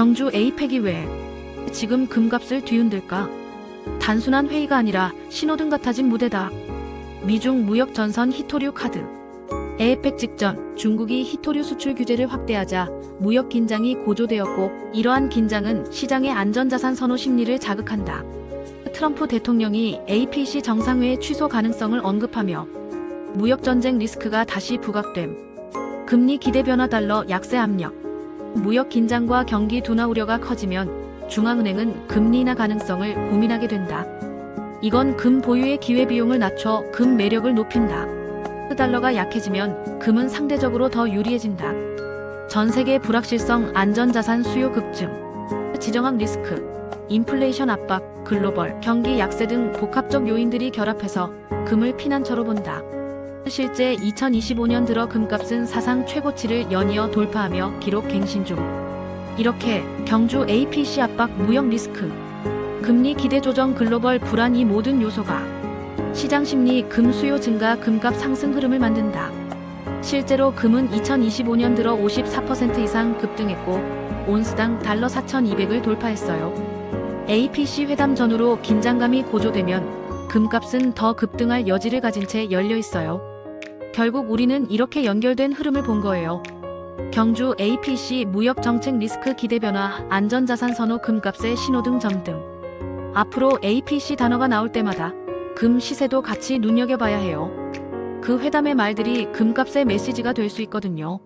경주 에이펙이 왜 지금 금값을 뒤흔들까? 단순한 회의가 아니라 신호등 같아진 무대다. 미중 무역 전선 히토류 카드. 에이펙 직전 중국이 히토류 수출 규제를 확대하자 무역 긴장이 고조되었고 이러한 긴장은 시장의 안전자산 선호 심리를 자극한다. 트럼프 대통령이 APC 정상회의 취소 가능성을 언급하며 무역 전쟁 리스크가 다시 부각됨. 금리 기대 변화 달러 약세 압력. 무역 긴장과 경기 둔화 우려가 커지면 중앙은행은 금리 인하 가능성을 고민하게 된다. 이건 금 보유의 기회 비용을 낮춰 금 매력을 높인다. 달러가 약해지면 금은 상대적으로 더 유리해진다. 전 세계 불확실성 안전자산 수요 급증, 지정학 리스크, 인플레이션 압박, 글로벌 경기 약세 등 복합적 요인들이 결합해서 금을 피난처로 본다. 실제 2025년 들어 금값은 사상 최고치를 연이어 돌파하며 기록 갱신 중. 이렇게 경주 APC 압박 무역 리스크, 금리 기대 조정 글로벌 불안 이 모든 요소가 시장 심리 금 수요 증가 금값 상승 흐름을 만든다. 실제로 금은 2025년 들어 54% 이상 급등했고 온스당 달러 4,200을 돌파했어요. APC 회담 전후로 긴장감이 고조되면 금값은 더 급등할 여지를 가진 채 열려 있어요. 결국 우리는 이렇게 연결된 흐름을 본 거예요. 경주 APC 무역 정책 리스크 기대 변화, 안전자산 선호 금값의 신호등 점등. 앞으로 APC 단어가 나올 때마다 금 시세도 같이 눈여겨봐야 해요. 그 회담의 말들이 금값의 메시지가 될 수 있거든요.